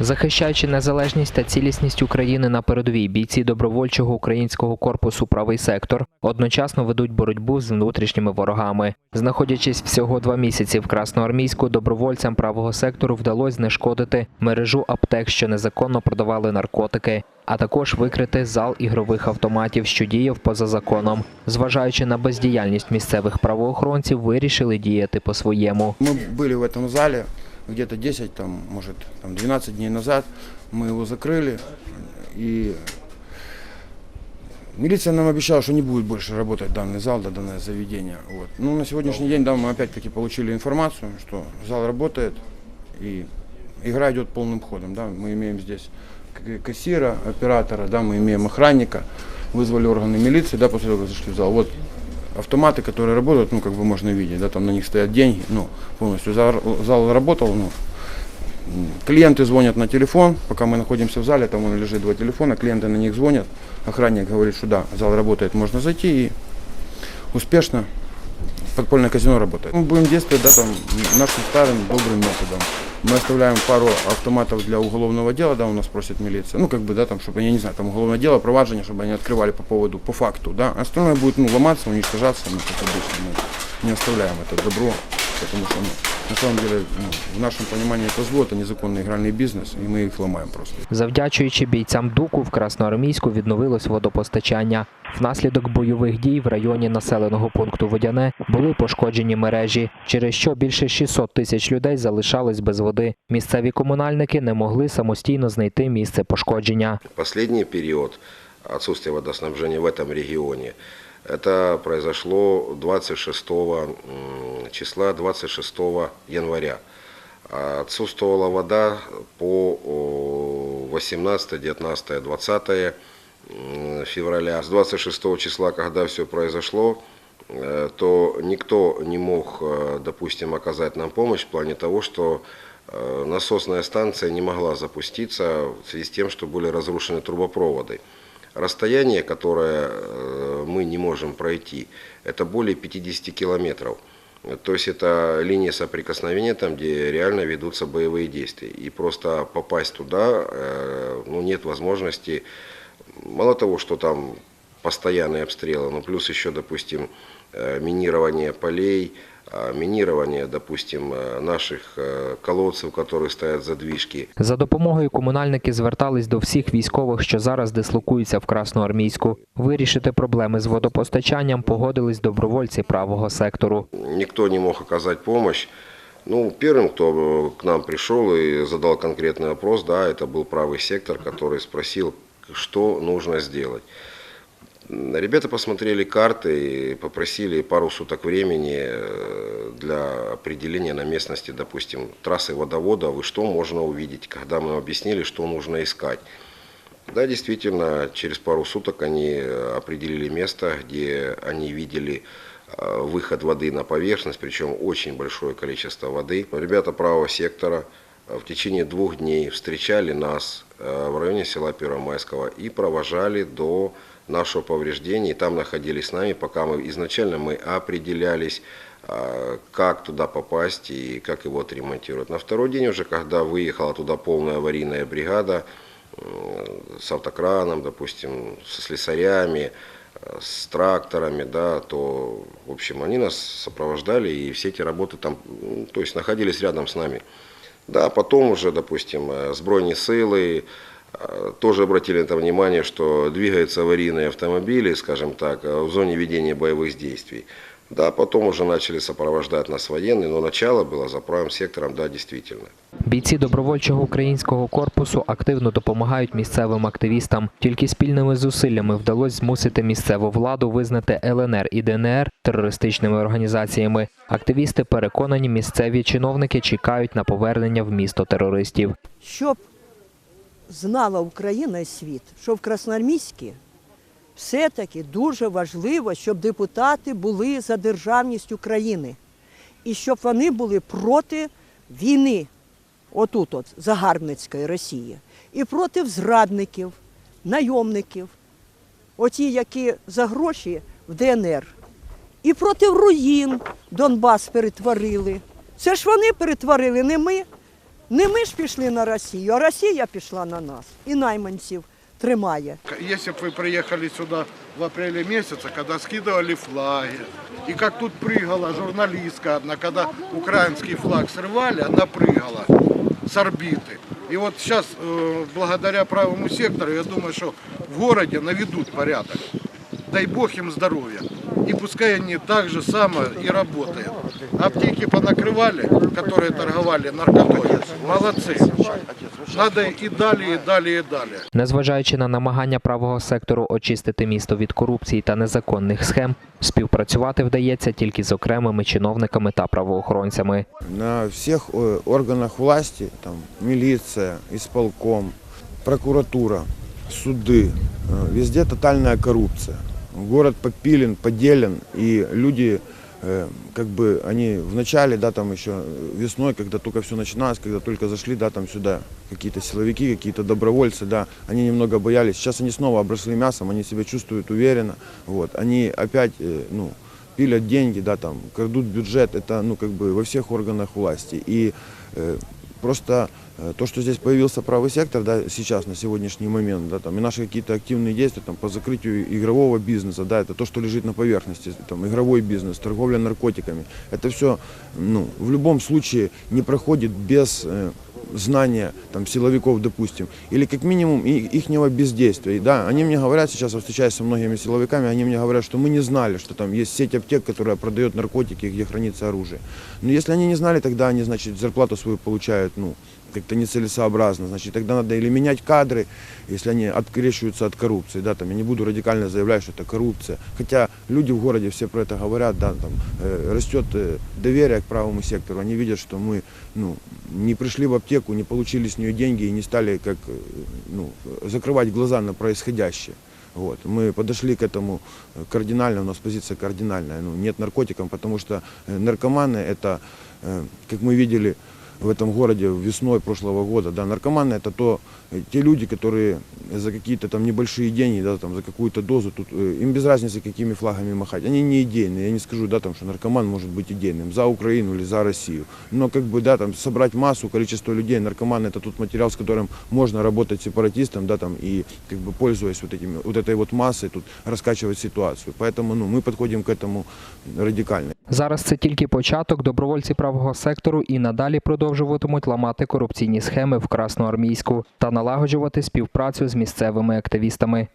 Захищаючи незалежність та цілісність України на передовій, бійці добровольчого українського корпусу Правий сектор одночасно ведуть боротьбу з внутрішніми ворогами. Знаходячись всього два місяці в Красноармійську, добровольцям правого сектору вдалося знешкодити мережу аптек, що незаконно продавали наркотики, а також викрити зал ігрових автоматів, що діяв поза законом. Зважаючи на бездіяльність місцевих правоохоронців, вирішили діяти по-своєму. Мы были в этом зале Где-то 10, там, может, там 12 дней назад. Мы его закрыли. И милиция нам обещала, что не будет больше работать данный зал, да, данное заведение. Вот. Ну, на сегодняшний день, да, мы опять-таки получили информацию, что зал работает и игра идет полным ходом. Да. Мы имеем здесь кассира, оператора, да, мы имеем охранника, вызвали органы милиции, да, после того, как зашли в зал. Вот автоматы, которые работают, ну, как вы можно видеть, да, там на них стоят деньги, ну, полностью зал, зал работал, ну, клиенты звонят на телефон, пока мы находимся в зале, там лежит два телефона, клиенты на них звонят, охранник говорит, что да, зал работает, можно зайти и успешно подпольное казино работает. Мы будем действовать, да, там, нашим старым добрым методом. Мы оставляем пару автоматов для уголовного дела, да, у нас просит милиция. Ну, как бы, да, там, чтобы, я не знаю, там уголовное дело, проваджение, чтобы они открывали по поводу, по факту, да. Остальное будет, ну, ломаться, уничтожаться, ну, как обычно. Мы не оставляем это добро, потому что, ну, на самом деле, ну, в нашем понимании это зло, это незаконный игральный бизнес, и мы их ломаем просто. Завдячуючи бійцям ДУКу в Красноармійську відновилось водопостачання. Внаслідок бойових дій в районі населеного пункту Водяне були пошкоджені мережі, через що більше 600 тисяч людей залишались без води. Місцеві комунальники не могли самостійно знайти місце пошкодження. Последний период отсутствия водоснабжения в этом регионе, это произошло 26 м, числа, 26 января. А Отсутствовала вода по о, 18, 19, 20 м, февраля. С 26 числа, когда все произошло, э, то никто не мог, э, допустим, оказать нам помощь в плане того, что э, насосная станция не могла запуститься в связи с тем, что были разрушены трубопроводы. Расстояние, которое мы не можем пройти, это более 50 километров. То есть это линия соприкосновения, там, где реально ведутся боевые действия. И просто попасть туда э, ну, нет возможности. Мало того, что там постоянные обстрелы, но плюс еще, допустим, э, минирование полей, а, минирование, допустим, э, наших э, колодцев, которые стоят задвижки. За допомогою комунальники звертались до всіх військових, що зараз дислокуються в Красноармійську. Вирішити проблеми з водопостачанням погодились добровольці правого сектору. Никто не мог оказать помощь. Ну, первым, кто э, к нам пришел и задал конкретный вопрос, да, это был правый сектор, который спросил, что нужно сделать. Ребята посмотрели карты и попросили пару суток времени э, для определения на местности, допустим, трассы водоводов и что можно увидеть, когда мы объяснили, что нужно искать. Да, действительно, через пару суток они э, определили место, где они видели э, выход воды на поверхность, причем очень большое количество воды. Ребята правого сектора в течение двух дней встречали нас э, в районе села Первомайского и провожали до нашего повреждения. И там находились с нами, пока мы изначально мы определялись, э, как туда попасть и как его отремонтировать. На второй день уже, когда выехала туда полная аварийная бригада, э, с автокраном, допустим, со слесарями, э, с тракторами, да, то, в общем, они нас сопровождали, и все эти работы там, то есть, находились рядом с нами. Да, потом уже, допустим, э, сбройные силы э, тоже обратили на внимание, что двигаются аварийные автомобили, скажем так, э, в зоне ведения боевых действий. Да, потом уже начали сопровождать нас военные, но начало было за правым сектором, да, действительно. Бійці добровольчого українського корпусу активно допомагають місцевим активістам. Тільки спільними зусиллями вдалося змусити місцеву владу визнати ЛНР і ДНР терористичними організаціями. Активісти переконані, місцеві чиновники чекають на повернення в місто терористів. щоб знала Україна і світ, що в Красноармійській все-таки дуже важливо, щоб депутати були за державність України і щоб вони були проти війни, отут, от, загарбницької Росії, і проти зрадників, найомників, оті, які за гроші в ДНР, і проти руїн Донбас перетворили. Це ж вони перетворили, не ми. Не ми ж пішли на Росію, а Росія пішла на нас і найманців тримає. Если бы вы приехали сюда в апреле месяце, когда скидывали флаги, и как тут прыгала журналистка одна, когда украинский флаг срывали, она прыгала с орбиты. И вот сейчас, э, благодаря правому сектору, я думаю, что в городе наведут порядок. Дай бог им здоровья И пускай они так же само и работают. Аптеки понакрывали, которые торговали наркотой. Молодцы. Надо и далее, и далее, и далее. Незважаючи на намагання правого сектору очистити місто від корупції та незаконних схем, співпрацювати вдається тільки з окремими чиновниками та правоохоронцями. На всех э, органах власти, там, милиция, исполком, прокуратура, суды, э, везде тотальная коррупция. Город попилен, поделен, и люди, э, как бы, они в начале, да, там еще весной, когда только все начиналось, когда только зашли, да, там сюда какие-то силовики, какие-то добровольцы, да, они немного боялись. Сейчас они снова обросли мясом, они себя чувствуют уверенно, вот, они опять, э, ну, пилят деньги, да, там, крадут бюджет, это, ну, как бы во всех органах власти. И э, просто э, то, что здесь появился правый сектор, да, сейчас, на сегодняшний момент, да, там, и наши какие-то активные действия там, по закрытию игрового бизнеса, да, это то, что лежит на поверхности, там, игровой бизнес, торговля наркотиками, это все, ну, в любом случае не проходит без э, знания там, силовиков, допустим, или как минимум ихнего бездействия. Да, они мне говорят, сейчас я встречаюсь со многими силовиками, они мне говорят, что мы не знали, что там есть сеть аптек, которая продает наркотики, где хранится оружие. Но если они не знали, тогда они, значит, зарплату свою получают, ну, как-то нецелесообразно. Значит, тогда надо или менять кадры, если они открещиваются от коррупции, да, там, я не буду радикально заявлять, что это коррупция. Хотя люди в городе все про это говорят, да, там, э, растет э, доверие к правому сектору, они видят, что мы, ну, не пришли в аптеку, не получили с нее деньги и не стали, как, э, ну, закрывать глаза на происходящее. Вот. Мы подошли к этому э, кардинально, у нас позиция кардинальная. Ну, нет наркотиков, потому что наркоманы это, как мы видели в этом городе весной прошлого года, да, наркоманы это то, э, те люди, которые за какие-то там небольшие деньги, да, там, за какую-то дозу, тут, э, им без разницы, какими флагами махать. Они не идейные, я не скажу, да, там, что наркоман может быть идейным за Украину или за Россию. Но как бы, да, там, собрать массу, количество людей, наркоман это тот материал, с которым можно работать сепаратистам, да, там, и как бы пользуясь вот, этими, вот этой вот массой, тут раскачивать ситуацию. Поэтому, ну, мы подходим к этому радикально. Зараз це тільки початок. Добровольці правого сектору і надалі продовжуватимуть ламати корупційні схеми в Красноармійську та налагоджувати співпрацю з місцевими активістами.